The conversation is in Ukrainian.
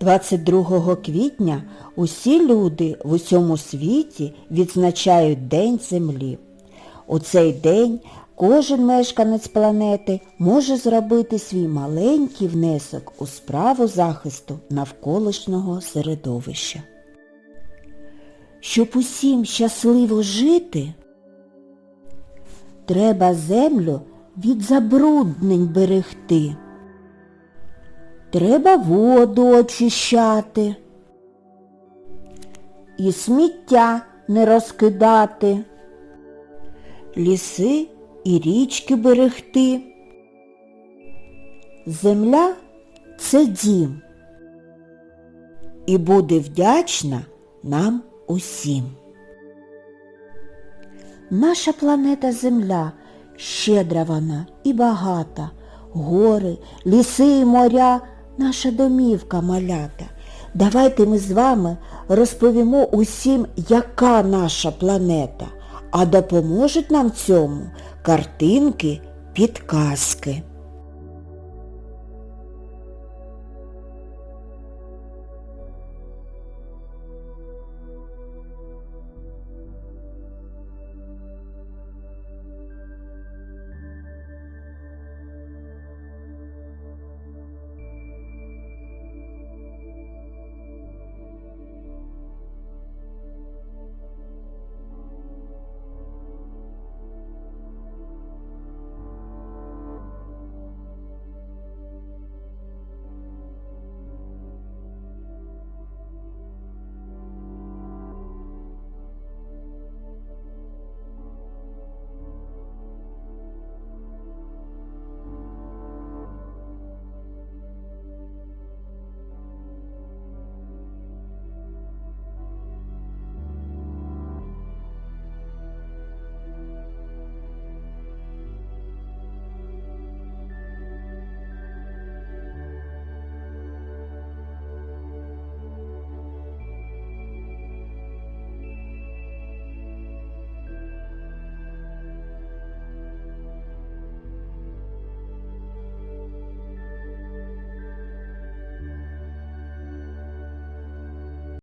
22 квітня усі люди в усьому світі відзначають День Землі. У цей день кожен мешканець планети може зробити свій маленький внесок у справу захисту навколишнього середовища. Щоб усім щасливо жити, треба землю від забруднень берегти. Треба воду очищати і сміття не розкидати, ліси і річки берегти. Земля це дім і буде вдячна нам усім. Наша планета Земля щедра вона і багата. Гори, ліси і моря наша домівка малята. Давайте ми з вами розповімо усім, яка наша планета, а допоможуть нам цьому картинки, підказки.